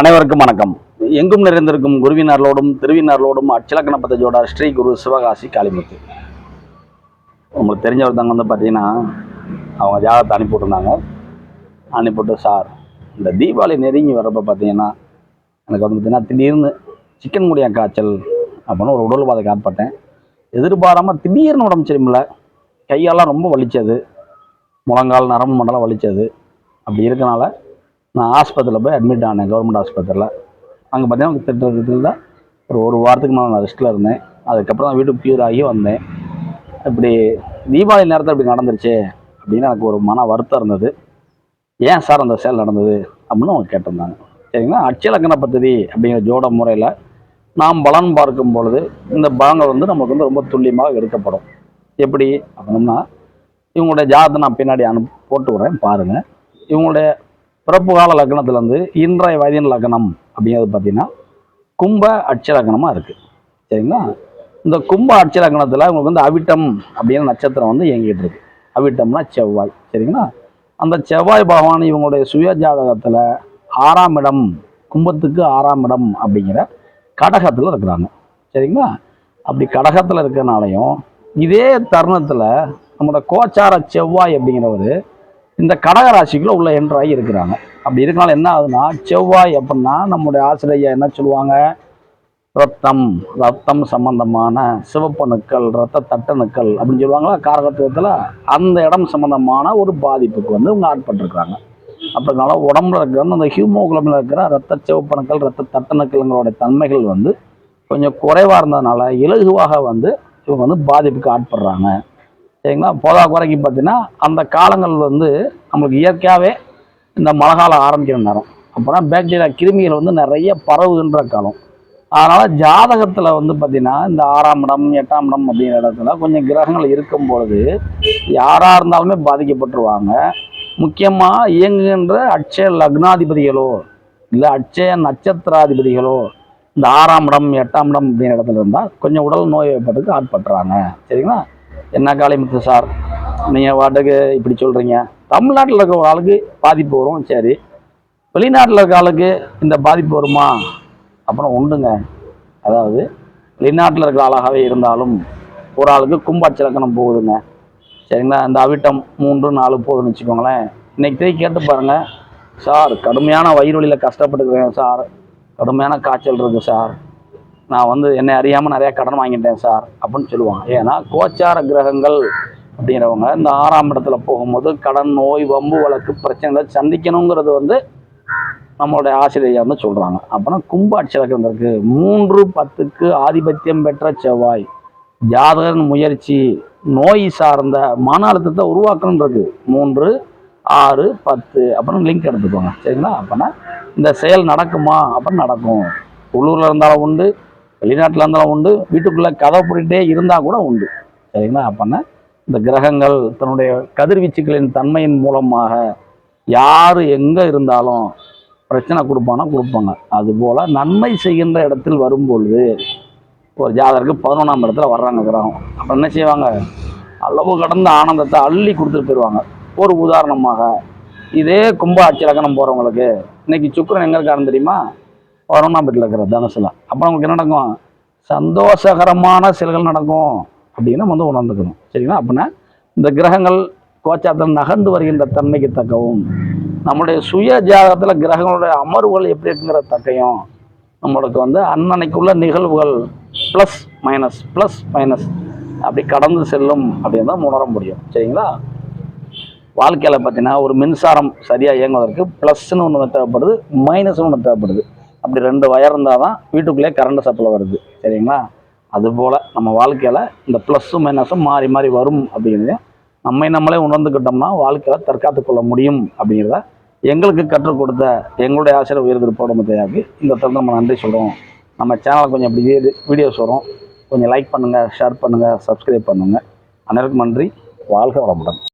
அனைவருக்கும் வணக்கம். எங்கும் நிறைந்திருக்கும் குருவினர்களோடும் திருவினர்களோடும் அச்சலக்கண பத்தஜோட ஸ்ரீ குரு சிவகாசி காளிமுத்து. உங்களுக்கு தெரிஞ்ச ஒருத்தவங்க வந்து பார்த்தீங்கன்னா அவங்க ஜாதகத்தை அனுப்பிவிட்டுருந்தாங்க. அனுப்பிவிட்டு சார் இந்த தீபாவளி நெருங்கி வர்றப்ப பார்த்தீங்கன்னா எனக்கு வந்து பார்த்தீங்கன்னா திடீர்னு சிக்கன் முடியா காய்ச்சல் அப்படின்னு ஒரு உடல் பாதை காட்பட்டேன் எதிர்பாராமல் திடீர்னு உடம்பு சரியில்லை. கையெல்லாம் ரொம்ப வலிச்சது. முழங்கால் நரம்பு மண்டலம் வலிச்சது. அப்படி இருக்கனால நான் ஆஸ்பத்திரியில் போய் அட்மிட் ஆனேன் கவர்மெண்ட் ஆஸ்பத்திரியில். அங்கே பார்த்தீங்கன்னா திட்டத்தில் ஒரு ஒரு வாரத்துக்கு மேலே நான் ரெஸ்ட்டில் இருந்தேன். அதுக்கப்புறம் தான் வீட்டுக்கு க்யூர் ஆகி வந்தேன். இப்படி தீபாவளி நேரத்தில் இப்படி நடந்துருச்சு அப்படின்னு எனக்கு ஒரு மன வருத்தம் இருந்தது. ஏன் சார் அந்த செயல் நடந்தது அப்படின்னு அவங்க கேட்டிருந்தாங்க. சரிங்களா? அச்சலக்கண பദ്ധதி அப்படிங்கிற ஜோட முறையில் நாம் பலன் பார்க்கும் பொழுது இந்த பலன்கள் வந்து நமக்கு வந்து ரொம்ப துல்லியமாக எடுக்கப்படும். எப்படி? அப்படின்னா இவங்களுடைய ஜாதத்தை நான் பின்னாடி அனு போட்டு விட்றேன் பாருங்கள் இவங்களுடைய பிறப்பு கால லக்னத்துலேருந்து இன்றைய வயதின் லக்னம் அப்படிங்கிறது பார்த்தீங்கன்னா கும்ப அட்சலக்னமாக இருக்குது சரிங்களா? இந்த கும்ப அட்சலக்னத்தில் உங்களுக்கு வந்து அவிட்டம் அப்படிங்கிற நட்சத்திரம் வந்து இயங்கிட்டு இருக்கு. அவிட்டம்னா செவ்வாய். சரிங்களா? அந்த செவ்வாய் பகவான் இவங்களுடைய சுய ஜாதகத்தில் ஆறாம் இடம் கும்பத்துக்கு ஆறாம் இடம் அப்படிங்கிற கடகத்தில் இருக்கிறாங்க. சரிங்களா? அப்படி கடகத்தில் இருக்கிறனாலையும் இதே தருணத்தில் நம்மளோட கோச்சார செவ்வாய் அப்படிங்கிறவர் இந்த கடகராசிக்குள்ளே உள்ள என்ட்ராகி இருக்கிறாங்க. அப்படி இருக்கனால என்ன ஆகுதுன்னா செவ்வாய் அப்படின்னா நம்முடைய ஆசிரியர் என்ன சொல்லுவாங்க? ரத்தம் ரத்தம் சம்பந்தமான சிவப்பணுக்கள் ரத்த தட்டணுக்கள் அப்படின்னு சொல்லுவாங்களா காரகத்துவத்தில் அந்த இடம் சம்பந்தமான ஒரு பாதிப்புக்கு வந்து இவங்க ஆட்பட்டிருக்கிறாங்க. அப்படினால உடம்புல இருக்கிற அந்த ஹியூமோகுளமில் இருக்கிற ரத்த சிவப்பணுக்கள் ரத்த தட்டணுக்களுங்களோட தன்மைகள் வந்து கொஞ்சம் குறைவாக இருந்ததுனால இலகுவாக வந்து இவங்க வந்து பாதிப்புக்கு ஆட்படுறாங்க. சரிங்களா? போதா குறைக்கு பார்த்தீங்கன்னா அந்த காலங்கள் வந்து நம்மளுக்கு இயற்கையாகவே இந்த மழை காலம் ஆரம்பிக்கிற நேரம். அப்போனா பேக்டீரியா கிருமிகள் வந்து நிறைய பரவுகின்ற காலம். அதனால் ஜாதகத்தில் வந்து பார்த்திங்கன்னா இந்த ஆறாம் இடம் எட்டாம் இடம் அப்படிங்கிற இடத்துல கொஞ்சம் கிரகங்கள் இருக்கும் பொழுது யாராக இருந்தாலுமே பாதிக்கப்பட்டுருவாங்க. முக்கியமாக இயங்குகின்ற அட்சய லக்னாதிபதிகளோ இல்லை அட்சய நட்சத்திராதிபதிகளோ இந்த ஆறாம் இடம் எட்டாம் இடம் அப்படிங்கிற இடத்துல இருந்தால் கொஞ்சம் உடல் நோய் ஏற்பட்டுக்கு ஆட்பட்டுறாங்க. சரிங்களா? என்ன காளிமுத்து சார்? நீங்கள் வாட்டுக்கு இப்படி சொல்கிறீங்க தமிழ்நாட்டில் இருக்க ஒரு ஆளுக்கு பாதிப்பு வரும் சரி. வெளிநாட்டில் இருக்க ஆளுக்கு இந்த பாதிப்பு வருமா? அப்புறம் உண்டுங்க. அதாவது வெளிநாட்டில் இருக்கிற ஆளாகவே இருந்தாலும் ஒரு ஆளுக்கு கும்பாட்சிலக்கணம் போகுதுங்க. சரிங்களா? இந்த அவிட்டம் மூன்று நாலு போகுதுன்னு வச்சுக்கோங்களேன். இன்னைக்கு போய் கேட்டு பாருங்கள் சார் கடுமையான வயிறு வலியில் கஷ்டப்பட்டுக்கிறேன் சார். கடுமையான காய்ச்சல் இருக்குது சார். நான் வந்து என்னை அறியாமல் நிறையா கடன் வாங்கிட்டேன் சார் அப்படின்னு சொல்லுவாங்க. ஏன்னா கோச்சார கிரகங்கள் அப்படிங்கிறவங்க இந்த ஆறாம் இடத்துல போகும்போது கடன் நோய் வம்பு வழக்கு பிரச்சனைகளை சந்திக்கணுங்கிறது வந்து நம்மளுடைய ஆசிரியர் வந்து சொல்கிறாங்க அப்போனா கும்பாட்சிலக்கம் இருக்கு மூன்று பத்துக்கு ஆதிபத்தியம் பெற்ற செவ்வாய். ஜாதகன் முயற்சி நோய் சார்ந்த மன அழுத்தத்தை உருவாக்கணுன்றது மூன்று ஆறு பத்து அப்படின்னு லிங்க் எடுத்துக்கோங்க. சரிங்களா? அப்போனா இந்த செயல் நடக்குமா? அப்படின்னு நடக்கும். உள்ளூரில் இருந்தாலும் உண்டு. வெளிநாட்டில் இருந்தாலும் உண்டு. வீட்டுக்குள்ளே கதை போட்டுகிட்டே இருந்தால் கூட உண்டு. சரிங்களா? அப்போனா இந்த கிரகங்கள் தன்னுடைய கதிர்வீச்சுகளின் தன்மையின் மூலமாக யார் எங்கே இருந்தாலும் பிரச்சனை கொடுப்பானா கொடுப்பாங்க. அதுபோல் நன்மை செய்கின்ற இடத்தில் வரும்பொழுது ஒரு ஜாதகருக்கு பதினொன்றாம் இடத்துல வர்றாங்க கிரகம். அப்போ என்ன செய்வாங்க? அளவு கடந்த ஆனந்தத்தை அள்ளி கொடுத்துட்டு போயிடுவாங்க ஒரு உதாரணமாக இதே கும்ப அச்சலக்கணம் போகிறவங்களுக்கு இன்னைக்கு சுக்கரன் எங்கே இருக்காருன்னு தெரியுமா? பதினொன்றாம் வீட்டில் இருக்கிற தனுசுல அப்போ நமக்கு என்ன நடக்கும்? சந்தோஷகரமான செயல்கள் நடக்கும் அப்படின்னு நம்ம வந்து உணர்ந்துக்கணும். சரிங்களா? அப்படின்னா இந்த கிரகங்கள் கோச்சாரத்தில் நகர்ந்து வருகின்ற தன்மைக்கு தக்கவும் நம்மளுடைய சுய ஜாதகத்தில் கிரகங்களுடைய அமர்வுகள் எப்படி இருக்குங்கிற தக்கையும் நம்மளுக்கு வந்து அன்னன்னைக்குள்ள நிகழ்வுகள் ப்ளஸ் மைனஸ் ப்ளஸ் மைனஸ் அப்படி கடந்து செல்லும் அப்படின்னு தான் உணர முடியும். சரிங்களா? வாழ்க்கையில் பார்த்தீங்கன்னா ஒரு மின்சாரம் சரியாக இயங்குவதற்கு ப்ளஸ்ன்னு ஒன்று தேவைப்படுது மைனஸ்னு ஒன்று தேவைப்படுது. அப்படி ரெண்டு வயர் இருந்தால் தான் வீட்டுக்குள்ளே கரண்ட் சப்ளை வருது. சரிங்களா? அதுபோல் நம்ம வாழ்க்கையில் இந்த ப்ளஸ்ஸும் மைனஸும் மாறி மாறி வரும் அப்படிங்கிறத நம்மை நம்மளே உணர்ந்துக்கிட்டோம்னா வாழ்க்கையில் தற்காத்து கொள்ள முடியும் அப்படிங்கிறத எங்களுக்கு கற்றுக் கொடுத்த எங்களுடைய ஆசிரியர் உயர் திருப்போட தேவைக்கு இந்த தொடர்ந்து நம்ம நன்றி சொல்கிறோம் நம்ம சேனலில் கொஞ்சம் இப்படி வீடியோஸ் வரும். கொஞ்சம் லைக் பண்ணுங்கள் ஷேர் பண்ணுங்கள் சப்ஸ்கிரைப் பண்ணுங்கள் அனைவருக்கும் நன்றி. வாழ்க வளமுடன்.